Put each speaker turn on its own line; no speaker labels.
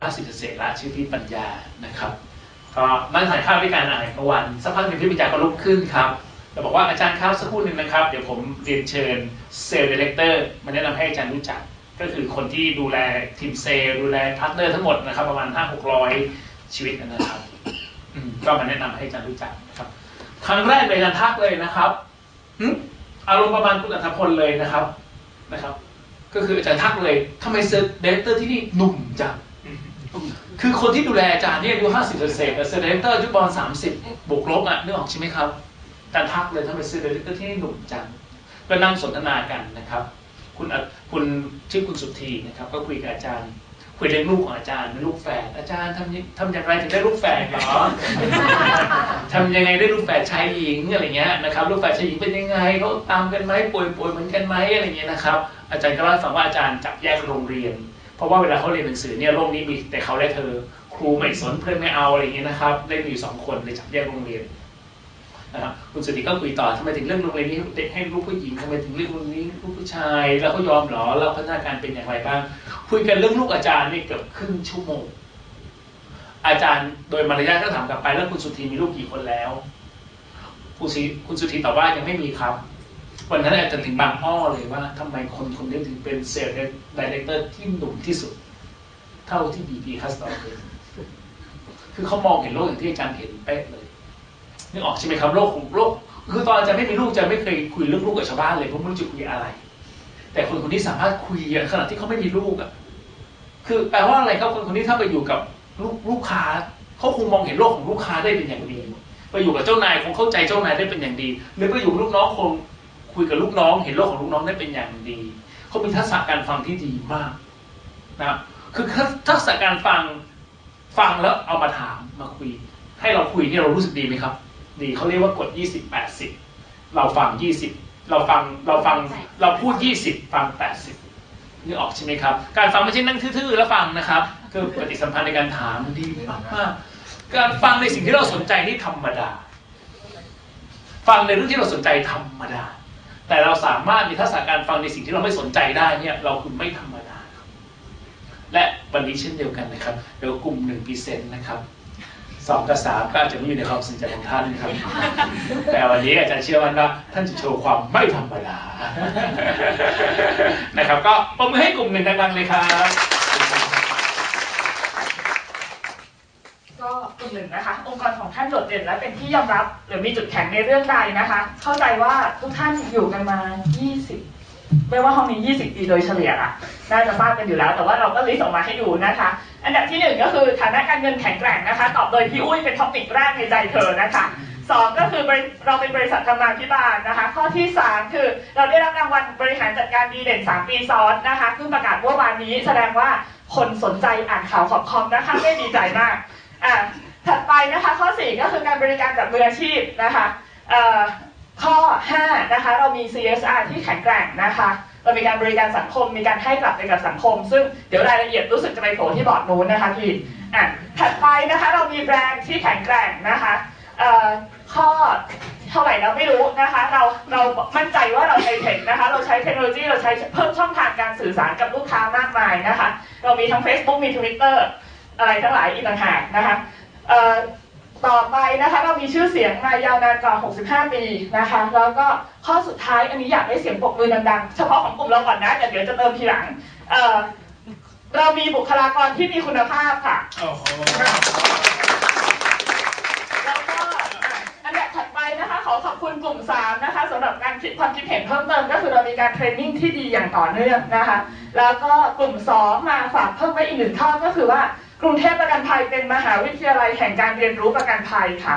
50เศษละชื่อพี่ปัญญานะครับ ก็นั่งถ่ายภาพด้วยกันอ่านกลางวันสักพักหนึ่งพี่ปัญญาก็ลุกขึ้นครับแล้วบอกว่าอาจารย์ครับสักครู่หนึ่งนะครับ เดี๋ยวผมเรียนเชิญเซลล์ดีเลกเตอร์มาแนะนำให้อาจารย์รู้จัก ก็คือคนที่ดูแลทีมเซลล์ดูแลพาร์ทเนอร์ทั้งหมดนะครับ ประมาณ5 600ชีวิตนะครับก็มาแนะนำให้อาจารย์รู้จักนะครับครั้งแรกเลยอาจารย์ทักเลยนะครับอารมณ์ประมาณคุณอัธพลเลยนะครับนะครับ ก็คืออาจารย์ทักเลยทำไมเซลล์ดีเลกเตอร์ที่นี่หนุ่มจัง คือคนที่ดูแลอาจารย์เนี่ยอายุห้าสิบเศษแต่เซเลนเตอร์อายุประมาณสามสิบบวกลบอะนึกออกใช่ไหมครับอารทักเลยทำไมเซเลนเตอร์ที่หนุ่มจังก็นั่งสนทนากันนะครับ คุณคุณชื่อคุณสุธีนะครับ ก็คุยกับอาจารย์คุยเรื่องลูกของอาจารย์เป็นลูกแฝดอาจารย์ทำทำอย่างไรถึงได้ลูกแฝดเหรอทำยังไงได้ลูกแฝดชายหญิงอะไรเงี้ยนะครับลูกแฝดชายหญิงเป็นยังไงเขาตามกันไหมป่วยป่วยเหมือนกันไหมอะไรเงี้ยนะครับ อาจารย์ก็เล่าให้ฟังว่าอาจารย์จับแยกโรงเรียน เพราะว่าเวลาเขาเรียนหนังสือเนี่ยโลกนี้มีแต่เขาและเธอ ครูไม่สนเพื่อนไม่เอาอะไรอย่างเงี้ยนะครับเล่นอยู่สองคนเลยจับแยกโรงเรียนนะครับคุณสุธิก็คุยต่อทำไมถึงเรื่องโรงเรียนนี้เด็กให้ลูกผู้หญิงทำไมถึงเรื่องโรงเรียนนี้ลูกผู้ชาย แล้วเขายอมหรอแล้วพัฒนาการเป็นอย่างไรบ้าง คุยกันเรื่องลูกอาจารย์นี่เกือบครึ่งชั่วโมงอาจารย์โดยมารยาทก็ถามกลับไปแล้วคุณสุธีมีลูกกี่คนแล้วคุณสุธีตอบว่ายังไม่มีครับ วันนั้นอาจารย์ถึงบางอ้อเลยว่าทำไมคนคนนี้ถึงเป็นเซลล์ดีเลกเตอร์ที่หนุ่มที่สุด เท่าที่บีบีคัสตอร์เป็นคือเขามองเห็นโลกอย่างที่อาจารย์เห็นเป๊ะเลยนึกออกใช่ไหมครับโลกของโลก คือตอนอาจารย์ไม่มีลูกอาจารย์ไม่เคยคุยเรื่องลูกกับชาวบ้านเลยเพราะไม่รู้จะคุยอะไร แต่คนคนนี้สามารถคุยขณะที่เขาไม่มีลูกอะคือแปลว่าอะไรครับคนคนนี้ถ้าไปอยู่กับลูกลูกค้าเขาคงมองเห็นโลกของลูกค้าได้เป็นอย่างดีไปอยู่กับเจ้านายคงเข้าใจเจ้านายได้เป็นอย่างดี หรือไปอยู่ลูกน้องคง คุยกับลูกน้อง เห็นโลกของลูกน้องได้เป็นอย่างดี เขามีทักษะการฟังที่ดีมากนะครับคือทักษะการฟังฟังแล้วเอามาถามมาคุย ให้เราคุยนี่เรารู้สึกดีไหมครับ ดีเขาเรียกว่ากด 20 80 เราฟัง 20 เราฟังเราฟังเราพูด 20 ฟัง 80นี่ออกใช่ไหมครับ การฟังไม่ใช่นั่งทื่อๆแล้วฟังนะครับ คือปฏิสัมพันธ์ในการถามดีมากๆการฟังในสิ่งที่เราสนใจนี่ธรรมดา ฟังในเรื่องที่เราสนใจธรรมดา แต่เราสามารถมีทักษะการฟังในสิ่งที่เราไม่สนใจได้เนี่ยเราคือไม่ธรรมดาครับและวันนี้เช่นเดียวกันนะครับเดี๋ยวกลุ่มหนึ่งปีเซนนะครับสองกับสามก็อาจจะไม่อยู่ในความสนใจของท่านนะครับ แต่วันนี้อาจารย์เชื่อมั่นว่าท่านจะโชว์ความไม่ธรรมดานะครับ ก็ปรบมือให้กลุ่มหนึ่งดังๆเลยครับ
ก็กลุ่ม หนึ่งนะคะ องค์กรของท่านโดดเด่นและเป็นที่ยอมรับ หรือมีจุดแข็งในเรื่องใดนะคะ เข้าใจว่าทุกท่านอยู่กันมา 20 ไม่ว่าห้องนี้ 20 ปีโดยเฉลี่ยอะน่าจะทราบกันอยู่แล้ว แต่ว่าเราก็ลิสต์ออกมาให้ดูนะคะ อันดับที่หนึ่งก็คือฐานะการเงินแข็งแกร่งนะคะ ตอบโดยพี่อุ้ยเป็นท็อปิกแรกในใจเธอนะคะสองก็คือเราเป็นบริษัททำงานพิบาลนะคะ ข้อที่สามคือเราได้รับรางวัลบริหารจัดการดีเด่น 3 ปีซ้อนนะคะเพิ่งประกาศเมื่อวานนี้แสดงว่าคนสนใจอ่านข่าวขอบคอมนะคะไม่ดีใจมากอะ ก็คือการบริการแบบมืออาชีพนะคะเอ่อข้อ 5 นะคะ เรามี CSR ที่แข็งแกร่งนะคะ เรามีการบริการสังคม มีการให้กลับไปกับสังคม ซึ่งเดี๋ยวรายละเอียดรู้สึกจะไปโผล่ที่บอร์ดนู้นนะคะพี่อะถัดไปนะคะ เรามีแบรนด์ที่แข็งแกร่งนะคะข้อเท่าไหร่เราไม่รู้นะคะ เราเรามั่นใจว่าเราใช้เทคนะคะ เราใช้เทคโนโลยีเราใช้เพิ่มช่องทางการสื่อสารกับลูกค้ามากมายนะคะ เรามีทั้ง Facebook มี Twitter อะไรทั้งหลายอีกต่างหากนะคะ ต่อไปนะคะเรามีชื่อเสียงมายาวนานกว่า 65 ปีนะคะ แล้วก็ข้อสุดท้ายอันนี้อยากได้เสียงปรบมือดังๆ เฉพาะของกลุ่มเราก่อนนะเดี๋ยวเดี๋ยวจะเติมทีหลังเอ่อเรามีบุคลากรที่มีคุณภาพค่ะ
โอ้โห
แล้วก็อะอันดับถัดไปนะคะ ขอขอบคุณกลุ่ม 3 นะคะสำหรับการคิดความคิดเห็นเพิ่มเติมก็คือเรามีการเทรนนิ่งที่ดีอย่างต่อเนื่องนะคะ แล้วก็กลุ่ม 2 มาฝากเพิ่มไว้อีกหนึ่งข้อก็คือว่า กรุงเทพประกันภัยเป็นมหาวิทยาลัยแห่งการเรียนรู้ประกันภัยค่ะ